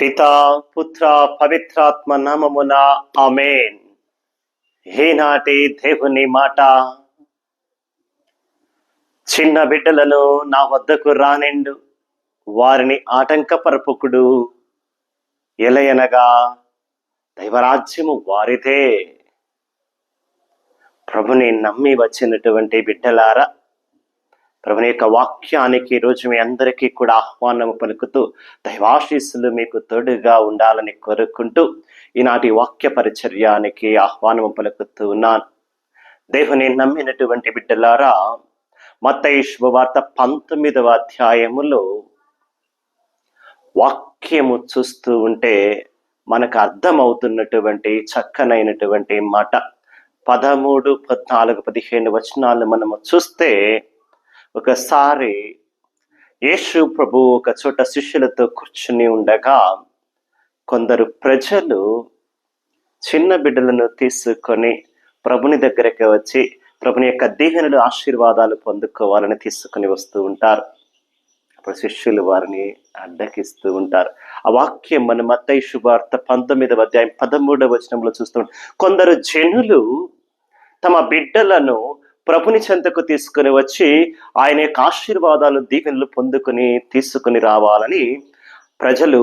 పిత పుత్ర పవిత్రాత్మ నామమున ఆమెన్ ఈనాటి దేవుని మాట చిన్న బిడ్డలను నా వద్దకు రానిండు. వారిని ఆటంకపరపుకుడు. ఎలయనగా దైవరాజ్యము వారిదే. ప్రభుని నమ్మి వచ్చినటువంటి బిడ్డలారా ప్రభుని యొక్క వాక్యానికి రోజు మీ అందరికీ కూడా ఆహ్వానం పలుకుతూ దైవాశీస్సులు మీకు తోడుగా ఉండాలని కోరుకుంటూ ఈనాటి వాక్య పరిచర్యానికి ఆహ్వానం పలుకుతూ ఉన్నాను. దేవుని నమ్మినటువంటి బిడ్డలారా మత్తయి శుభవార్త పంతొమ్మిదవ అధ్యాయములో వాక్యము చూస్తూ ఉంటే మనకు అర్థమవుతున్నటువంటి చక్కనైనటువంటి మాట. పదమూడు పద్నాలుగు పదిహేను వచనాలు మనము చూస్తే ఒకసారి యేసు ప్రభు ఒక చోట శిష్యులతో కూర్చుని ఉండగా కొందరు ప్రజలు చిన్న బిడ్డలను తీసుకొని ప్రభుని దగ్గరికి వచ్చి ప్రభుని యొక్క దీవెనలు ఆశీర్వాదాలు పొందుకోవాలని తీసుకొని వస్తూ ఉంటారు. అప్పుడు శిష్యులు వారిని అడ్డకిస్తూ ఉంటారు. ఆ వాక్యం మన మత్తయి శుభార్త పంతొమ్మిదవ అధ్యాయం పదమూడవ వచనంలో చూస్తూ కొందరు జనులు తమ బిడ్డలను ప్రభుని చెంతకు తీసుకుని వచ్చి ఆయన యొక్క ఆశీర్వాదాలు దీవెనలు పొందుకుని తీసుకుని రావాలని ప్రజలు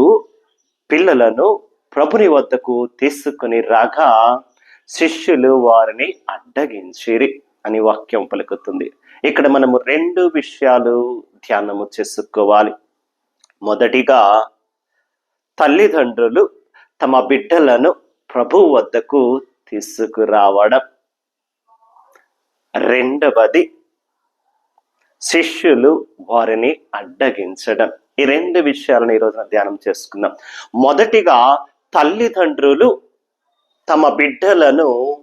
పిల్లలను ప్రభుని వద్దకు తీసుకుని రాగా శిష్యులు వారిని అడ్డగించిరి అని వాక్యం పలుకుతుంది. ఇక్కడ మనము రెండు విషయాలు ధ్యానము చేసుకోవాలి. మొదటిగా తల్లిదండ్రులు తమ బిడ్డలను ప్రభు వద్దకు తీసుకురావడం. రెండవది శిష్యులు వారిని అడ్డగించడం. ఈ రెండు విషయాలను ఈరోజు ధ్యానం చేసుకుందాం. మొదటిగా తల్లిదండ్రులు తమ బిడ్డలను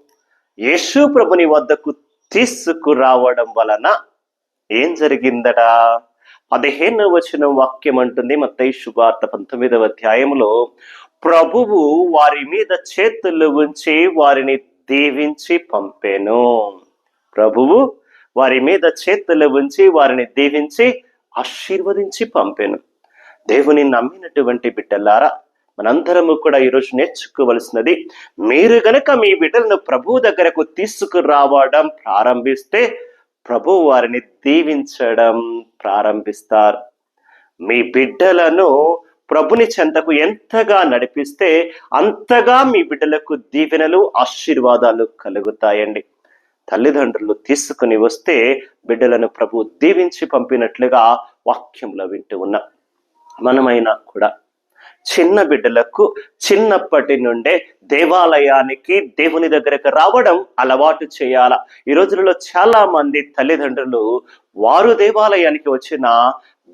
యేసు ప్రభుని వద్దకు తీసుకురావడం వలన ఏం జరిగిందట? పదిహేను వచ్చిన వాక్యం అంటుంది మత్తయి శుభార్త పంతొమ్మిదవ అధ్యాయంలో ప్రభువు వారి మీద చేతులు ఉంచి వారిని దీవించి పంపేను. ప్రభువు వారి మీద చేతులు ఉంచి వారిని దీవించి ఆశీర్వదించి పంపాను. దేవుని నమ్మినటువంటి బిడ్డలారా మనందరము కూడా ఈరోజు నేర్చుకోవలసినది మీరు గనక మీ బిడ్డలను ప్రభు దగ్గరకు తీసుకురావడం ప్రారంభిస్తే ప్రభు వారిని దీవించడం ప్రారంభిస్తారు. మీ బిడ్డలను ప్రభుని చెంతకు ఎంతగా నడిపిస్తే అంతగా మీ బిడ్డలకు దీవెనలు ఆశీర్వాదాలు కలుగుతాయండి. తల్లిదండ్రులు తీసుకుని వస్తే బిడ్డలను ప్రభు దీవించి పంపినట్లుగా వాక్యంలో వింటూ ఉన్నాం. మనమైనా కూడా చిన్న బిడ్డలకు చిన్నప్పటి నుండే దేవాలయానికి దేవుని దగ్గరకు రావడం అలవాటు చేయాల? ఈ రోజులలో చాలా మంది తల్లిదండ్రులు వారు దేవాలయానికి వచ్చిన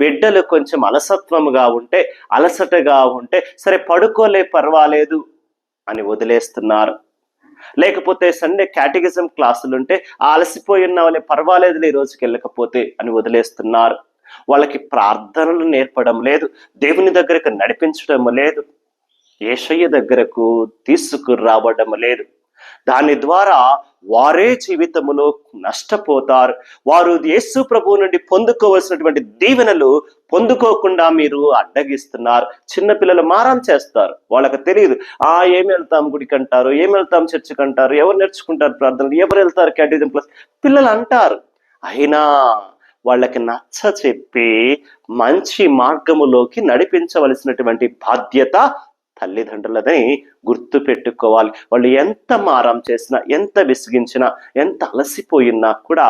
బిడ్డలు కొంచెం అలసత్వముగా ఉంటే అలసటగా ఉంటే సరే పడుకోలే పర్వాలేదు అని వదిలేస్తున్నారు. లేకపోతే సండే క్యాటగిజం క్లాసులు ఉంటే ఆ అలసిపోయి ఉన్న వాళ్ళే పర్వాలేదులే ఈ రోజుకి వెళ్ళకపోతే అని వదిలేస్తున్నారు. వాళ్ళకి ప్రార్థనలు నేర్పడం లేదు. దేవుని దగ్గరకు నడిపించడం లేదు. ఏషయ్య దగ్గరకు తీసుకురావడం లేదు. దాని ద్వారా వారే జీవితములో నష్టపోతారు. వారు యేసు ప్రభు నుండి పొందుకోవలసినటువంటి దీవెనలు పొందుకోకుండా మీరు అడ్డగిస్తున్నారు. చిన్నపిల్లలు మారం చేస్తారు. వాళ్ళకి తెలియదు. ఆ ఏమి వెళ్తాం గుడికి అంటారు ఏమి వెళ్తాం చర్చికి అంటారు ఎవరు నేర్చుకుంటారు ప్రార్థనలు? ఎవరు వెళ్తారు క్యాటిజం ప్లస్ పిల్లలు అంటారు. అయినా వాళ్ళకి నచ్చ చెప్పి మంచి మార్గములోకి నడిపించవలసినటువంటి బాధ్యత తల్లిదండ్రులదని గుర్తు పెట్టుకోవాలి. వాళ్ళు ఎంత మారం చేసినా ఎంత విసిగించినా ఎంత అలసిపోయినా కూడా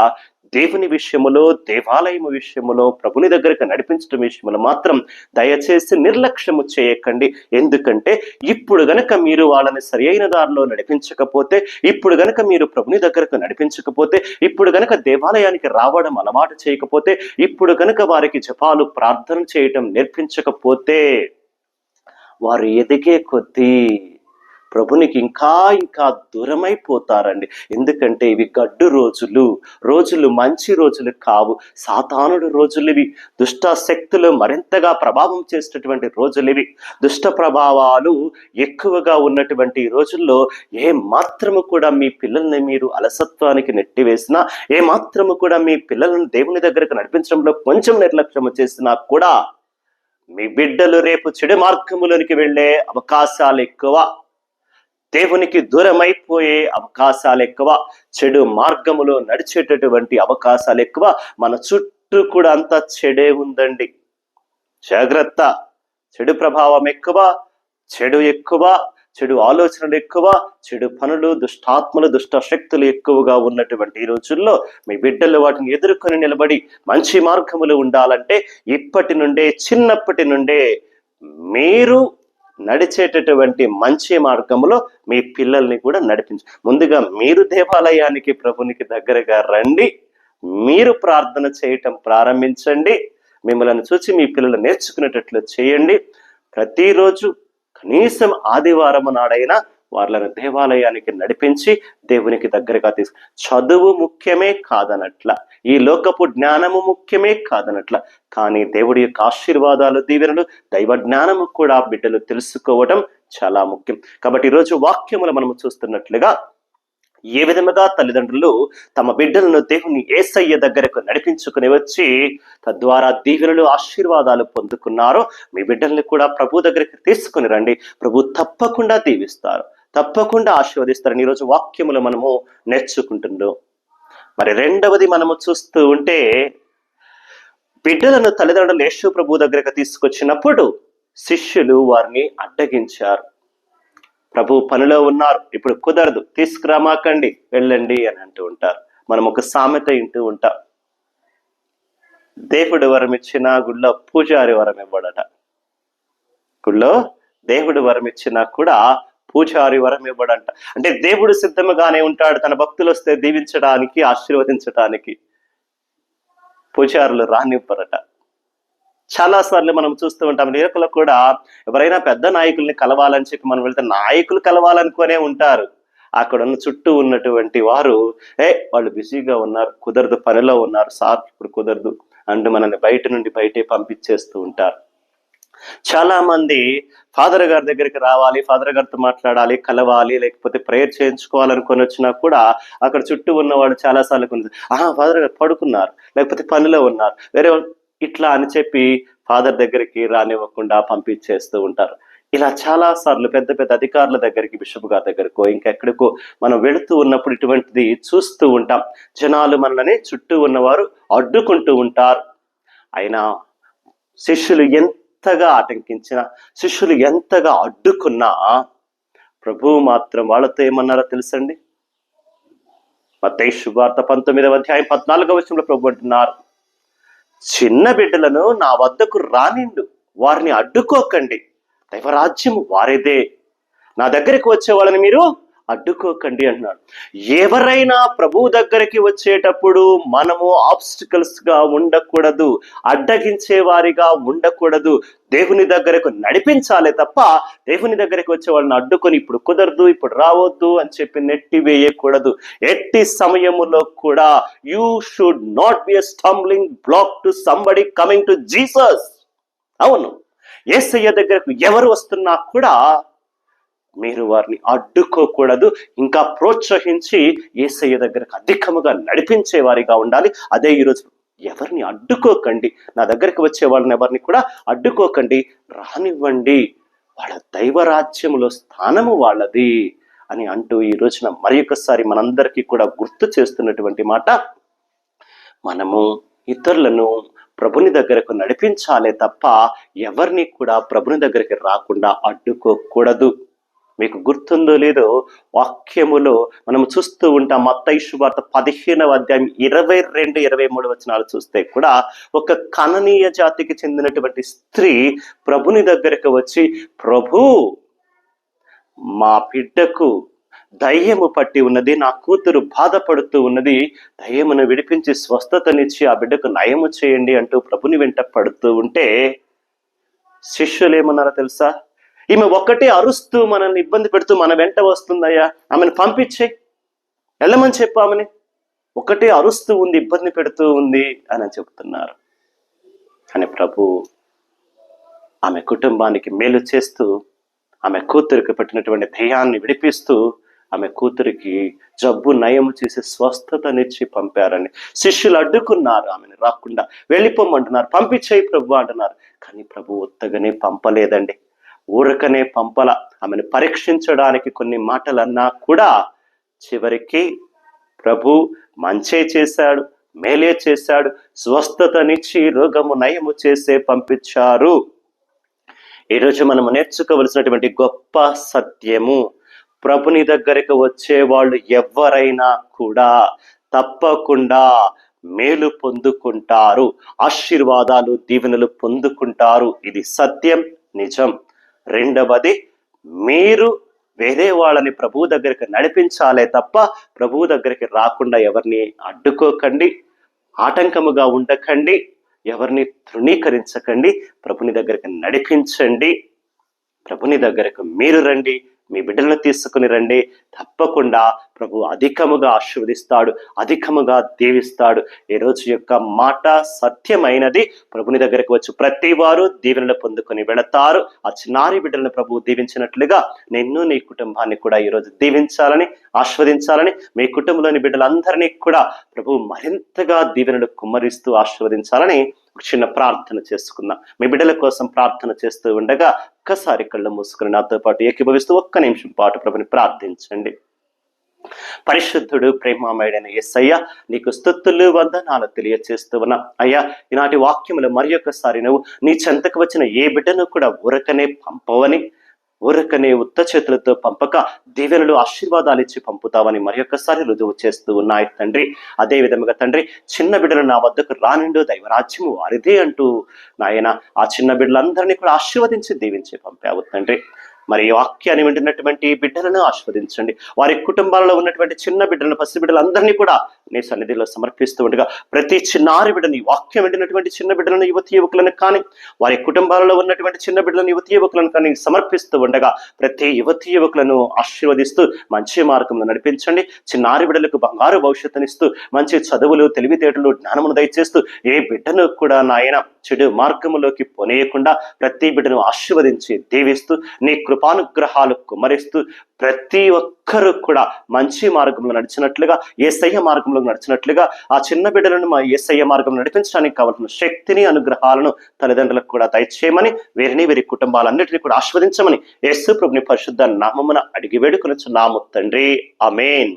దేవుని విషయములో దేవాలయము విషయములో ప్రభుని దగ్గరకు నడిపించడం విషయంలో మాత్రం దయచేసి నిర్లక్ష్యము చేయకండి. ఎందుకంటే ఇప్పుడు గనక మీరు వాళ్ళని సరి అయిన దారిలో నడిపించకపోతే ఇప్పుడు గనక మీరు ప్రభుని దగ్గరకు నడిపించకపోతే ఇప్పుడు గనక దేవాలయానికి రావడం అలవాటు చేయకపోతే ఇప్పుడు గనక వారికి జపాలు ప్రార్థన చేయటం నేర్పించకపోతే వారు ఎదిగే కొద్దీ ప్రభునికి ఇంకా ఇంకా దూరమైపోతారండి. ఎందుకంటే ఇవి గడ్డు రోజులు రోజులు మంచి రోజులు కావు. సాతానుడు రోజులు ఇవి. దుష్ట శక్తులు మరింతగా ప్రభావం చేసినటువంటి రోజులు ఇవి. దుష్ట ప్రభావాలు ఎక్కువగా ఉన్నటువంటి ఈ రోజుల్లో ఏ మాత్రము కూడా మీ పిల్లల్ని మీరు అలసత్వానికి నెట్టివేసినా ఏ మాత్రము కూడా మీ పిల్లలను దేవుని దగ్గరకు నడిపించడంలో కొంచెం నిర్లక్ష్యం చేసినా కూడా మీ బిడ్డలు రేపు చెడు మార్గములోనికి వెళ్ళే అవకాశాలు ఎక్కువ. దేవునికి దూరమైపోయే అవకాశాలు ఎక్కువ. చెడు మార్గములో నడిచేటటువంటి అవకాశాలు ఎక్కువ. మన చుట్టూ కూడా అంతా చెడే ఉందండి. జాగ్రత్త. చెడు ప్రభావం ఎక్కువ. చెడు ఎక్కువ. చెడు ఆలోచనలు ఎక్కువ చెడు పనులు దుష్టాత్మలు దుష్ట శక్తులు ఎక్కువగా ఉన్నటువంటి ఈ రోజుల్లో మీ బిడ్డలు వాటిని ఎదుర్కొని నిలబడి మంచి మార్గములు ఉండాలంటే ఇప్పటి నుండే చిన్నప్పటి నుండే మీరు నడిచేటటువంటి మంచి మార్గములో మీ పిల్లల్ని కూడా నడిపించు. ముందుగా మీరు దేవాలయానికి ప్రభునికి దగ్గరగా రండి. మీరు ప్రార్థన చేయటం ప్రారంభించండి. మిమ్మల్ని చూసి మీ పిల్లలు నేర్చుకునేటట్లు చేయండి. ప్రతిరోజు కనీసం ఆదివారం నాడైనా వాళ్ళని దేవాలయానికి నడిపించి దేవునికి దగ్గరగా తీసుకు చదువు ముఖ్యమే కాదనట్ల ఈ లోకపు జ్ఞానము ముఖ్యమే కాదనట్ల కానీ దేవుడి యొక్క ఆశీర్వాదాలు దీవెనలు దైవ జ్ఞానము కూడా బిడ్డలు తెలుసుకోవడం చాలా ముఖ్యం. కాబట్టి ఈరోజు వాక్యములు మనము చూస్తున్నట్లుగా ఏ విధముగా తల్లిదండ్రులు తమ బిడ్డలను దేవుని ఏసయ్య దగ్గరకు నడిపించుకుని వచ్చి తద్వారా దీవెనలు ఆశీర్వాదాలు పొందుకున్నారో మీ బిడ్డల్ని కూడా ప్రభు దగ్గరికి తీసుకుని రండి. ప్రభు తప్పకుండా దీవిస్తారు. తప్పకుండా ఆశీర్వదిస్తారని ఈరోజు వాక్యములు మనము నేర్చుకుంటున్నాం మరి రెండవది మనము చూస్తూ ఉంటే బిడ్డలను తల్లిదండ్రులు యేసు ప్రభు దగ్గరకు తీసుకొచ్చినప్పుడు శిష్యులు వారిని అడ్డగించారు. ప్రభు పనిలో ఉన్నారు. ఇప్పుడు కుదరదు. తీసుకురామాకండి. వెళ్ళండి అని అంటూ ఉంటారు. మనం ఒక సామెత వింటూ ఉంటాం. దేవుడు వరం ఇచ్చిన గుళ్ళో పూజారి వరం ఇవ్వడట. గుళ్ళో దేవుడు వరం ఇచ్చినా కూడా పూజారి వరం ఇవ్వడంట. అంటే దేవుడు సిద్ధముగానే ఉంటాడు. తన భక్తులు వస్తే దీవించడానికి ఆశీర్వదించడానికి పూజారులు రానివ్వరట. చాలా సార్లు మనం చూస్తూ ఉంటాం. లేఖలో కూడా ఎవరైనా పెద్ద నాయకుల్ని కలవాలని చెప్పి మనం వెళ్తే నాయకులు కలవాలనుకునే ఉంటారు. అక్కడ ఉన్న చుట్టూ ఉన్నటువంటి వారు ఏ వాళ్ళు బిజీగా ఉన్నారు కుదరదు పనిలో ఉన్నారు సార్ ఇప్పుడు కుదరదు అంటూ మనల్ని బయట నుండి బయటే పంపించేస్తూ ఉంటారు. చాలా మంది ఫాదర్ గారి దగ్గరికి రావాలి ఫాదర్ గారితో మాట్లాడాలి కలవాలి లేకపోతే ప్రేయర్ చేయించుకోవాలనుకొని వచ్చినా కూడా అక్కడ చుట్టూ ఉన్నవాడు చాలా సార్లు ఫాదర్ గారు పడుకున్నారు లేకపోతే పనిలో ఉన్నారు వేరే ఇట్లా అని చెప్పి ఫాదర్ దగ్గరికి రానివ్వకుండా పంపించేస్తూ ఉంటారు. ఇలా చాలా సార్లు పెద్ద పెద్ద అధికారుల దగ్గరికి బిషప్ గారి దగ్గరకో ఇంకెక్కడికో మనం వెళుతూ ఉన్నప్పుడు ఇటువంటిది చూస్తూ ఉంటాం. జనాలు మనల్ని చుట్టూ ఉన్నవారు అడ్డుకుంటూ ఉంటారు. అయినా శిష్యులు ఎంతగా ఆటంకించినా శిష్యులు ఎంతగా అడ్డుకున్నా ప్రభువు మాత్రం వాళ్ళతో ఏమన్నారో తెలుసండి? మత్తయి శుభార్త పంతొమ్మిదవ అధ్యాయం పద్నాలుగవ వచనంలో ప్రభు అంటున్నారు. చిన్న బిడ్డలను నా వద్దకు రానిండు. వారిని అడ్డుకోకండి. దైవరాజ్యం వారిదే. నా దగ్గరికి వచ్చే వాళ్ళని మీరు అడ్డుకోకండి అంటున్నాడు ఎవరైనా ప్రభు దగ్గరికి వచ్చేటప్పుడు మనము ఆబ్స్టికల్స్గా ఉండకూడదు అడ్డగించే వారిగా ఉండకూడదు. దేవుని దగ్గరకు నడిపించాలే తప్ప దేవుని దగ్గరికి వచ్చే వాళ్ళని అడ్డుకొని ఇప్పుడు కుదరదు ఇప్పుడు రావద్దు అని చెప్పి నెట్టి వేయకూడదు. ఎట్టి సమయములో కూడా you should not be stumbling block to somebody coming to Jesus అవును. ఏసయ్య దగ్గరకు ఎవరు వస్తున్నా కూడా మీరు వారిని అడ్డుకోకూడదు. ఇంకా ప్రోత్సహించి ఏసయ్య దగ్గరకు అధికముగా నడిపించే వారిగా ఉండాలి. అదే ఈరోజు ఎవరిని అడ్డుకోకండి. నా దగ్గరికి వచ్చే వాళ్ళని ఎవరిని కూడా అడ్డుకోకండి. రానివ్వండి. వాళ్ళ దైవరాజ్యములో స్థానము వాళ్ళది అని అంటూ ఈ రోజున మరి ఒకసారి మనందరికీ కూడా గుర్తు చేస్తున్నటువంటి మాట. మనము ఇతరులను ప్రభుని దగ్గరకు నడిపించాలే తప్ప ఎవరిని కూడా ప్రభుని దగ్గరికి రాకుండా అడ్డుకోకూడదు. మీకు గుర్తుందో లేదో వాక్యములో మనం చూస్తూ ఉంటాం. మత్తయి శుభార్త పదిహేనవ అధ్యాయం ఇరవై రెండు ఇరవై మూడు వచనాలు చూస్తే కూడా ఒక కననీయ జాతికి చెందినటువంటి స్త్రీ ప్రభుని దగ్గరకు వచ్చి ప్రభు మా బిడ్డకు దయ్యము పట్టి ఉన్నది నా కూతురు బాధపడుతూ ఉన్నది దయ్యమును విడిపించి స్వస్థతనిచ్చి ఆ బిడ్డకు నయము చేయండి అంటూ ప్రభుని వెంట పడుతూ ఉంటే శిష్యులు ఏమన్నారో తెలుసా? ఈమె ఒక్కటే అరుస్తూ మనల్ని ఇబ్బంది పెడుతూ మన వెంట వస్తుందయ్యా. ఆమెను పంపించే. వెళ్ళమని చెప్పు ఆమెని. ఒకటే అరుస్తూ ఉంది ఇబ్బంది పెడుతూ ఉంది అని చెబుతున్నారు అని ప్రభు ఆమె కుటుంబానికి మేలు చేస్తూ ఆమె కూతురికి పెట్టినటువంటి ధ్యేయాన్ని విడిపిస్తూ ఆమె కూతురికి జబ్బు నయం చేసి స్వస్థతనిచ్చి పంపారని. శిష్యులు అడ్డుకున్నారు ఆమెను రాకుండా వెళ్ళిపోమంటున్నారు పంపించేయి ప్రభు అంటున్నారు. కానీ ప్రభు ఉత్తగానే పంపలేదండి. ఊరకనే పంపల. ఆమెను పరీక్షించడానికి కొన్ని మాటలన్నా కూడా చివరికి ప్రభు మంచే చేశాడు మేలే చేశాడు స్వస్థతనిచ్చి రోగము నయము చేసే పంపించారు. ఈరోజు మనము నేర్చుకోవలసినటువంటి గొప్ప సత్యము ప్రభుని దగ్గరికి వచ్చే వాళ్ళు ఎవరైనా కూడా తప్పకుండా మేలు పొందుకుంటారు ఆశీర్వాదాలు దీవెనలు పొందుకుంటారు. ఇది సత్యం నిజం. రెండవది మీరు వేరే వాళ్ళని ప్రభువు దగ్గరికి నడిపించాలే తప్ప ప్రభువు దగ్గరికి రాకుండా ఎవరిని అడ్డుకోకండి ఆటంకముగా ఉండకండి ఎవరిని తృణీకరించకండి ప్రభుని దగ్గరికి నడిపించండి ప్రభుని దగ్గరకు మీరు రండి మీ బిడ్డలను తీసుకుని రండి. తప్పకుండా ప్రభు అధికముగా ఆశీర్వదిస్తాడు అధికముగా దీవిస్తాడు. ఈ రోజు యొక్క మాట సత్యమైనది. ప్రభుని దగ్గరకు వచ్చి ప్రతి వారు దీవెనలు పొందుకొని వెళతారు. ఆ చిన్నారి బిడ్డలను ప్రభు దీవించినట్లుగా నిన్ను నీ కుటుంబాన్ని కూడా ఈరోజు దీవించాలని ఆస్వాదించాలని మీ కుటుంబంలోని బిడ్డలందరినీ కూడా ప్రభు మరింతగా దీవెనలు కుమ్మరిస్తూ ఆశీర్వదించాలని చిన్న ప్రార్థన చేసుకుందాం. మీ బిడ్డల కోసం ప్రార్థన చేస్తూ ఉండగా ఒక్కసారి కళ్ళు మూసుకుని నాతో పాటు ఏకీభవిస్తూ ఒక్క నిమిషం పాటు ప్రభుని ప్రార్థించండి. పరిశుద్ధుడు ప్రేమామయుడైన ఎస్సయ్య నీకు స్థుతులు వందనాలు తెలియచేస్తూ ఉన్నా. అయ్యా ఈనాటి వాక్యములు మరి ఒక్కసారి నువ్వు నీ చెంతకు వచ్చిన ఏ బిడ్డను కూడా ఊరకనే పంపవని. ఊరకనే ఉత్త చేతులతో పంపక దీవెనలు ఆశీర్వాదాలు ఇచ్చి పంపుతావని మరి ఒక్కసారి రుజువు చేస్తూ ఉన్నాయి తండ్రి. అదే విధముగా తండ్రి చిన్న బిడ్డలు నా వద్దకు రానిండు దైవరాజ్యము వారిదే అంటూ నాయన ఆ చిన్న బిడ్డలందరినీ కూడా ఆశీర్వదించి దీవించి పంపావు తండ్రి. మరి ఈ వాక్యాన్ని వింటున్నటువంటి బిడ్డలను ఆస్వాదించండి వారి కుటుంబాలలో ఉన్నటువంటి చిన్న బిడ్డలను పసి బిడ్డలందరినీ కూడా నీ సన్నిధిలో సమర్పిస్తూ ఉండగా. ప్రతి చిన్నారి బిడ్డని వాక్యం వింటున్నటువంటి చిన్న బిడ్డలను యువతి యువకులను కానీ వారి కుటుంబాలలో ఉన్నటువంటి చిన్న బిడ్డలను యువతి యువకులను కానీ సమర్పిస్తూ ఉండగా ప్రతి యువతి యువకులను ఆశీర్వదిస్తూ మంచి మార్గంలో నడిపించండి. చిన్నారి బిడ్డలకు బంగారు భవిష్యత్తునిస్తూ మంచి చదువులు తెలివితేటలు జ్ఞానమును దయచేస్తూ ఏ బిడ్డను కూడా నాయన చెడు మార్గములోకి పోనీయకుండా ప్రతి బిడ్డను ఆశీర్వదించి దీవిస్తూ నీ కృపానుగ్రహాలు కుమరిస్తూ ప్రతి ఒక్కరూ కూడా మంచి మార్గంలో నడిచినట్లుగా ఏసయ్య మార్గంలో నడిచినట్లుగా ఆ చిన్న బిడ్డలను మా ఏసయ్య మార్గంలో నడిపించడానికి కావాల్సిన శక్తిని అనుగ్రహాలను తల్లిదండ్రులకు కూడా దయచేయమని వీరిని వీరి కుటుంబాలన్నింటినీ కూడా ఆస్వాదించమని యేసు ప్రభుని పరిశుద్ధ నామమున అడిగి వేడుకొనుచున్నాము తండ్రి. అమేన్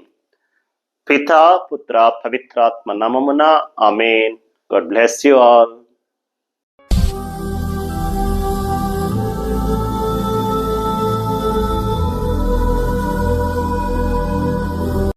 పితా పుత్ర పవిత్రాత్మ నామమున amen God bless you all.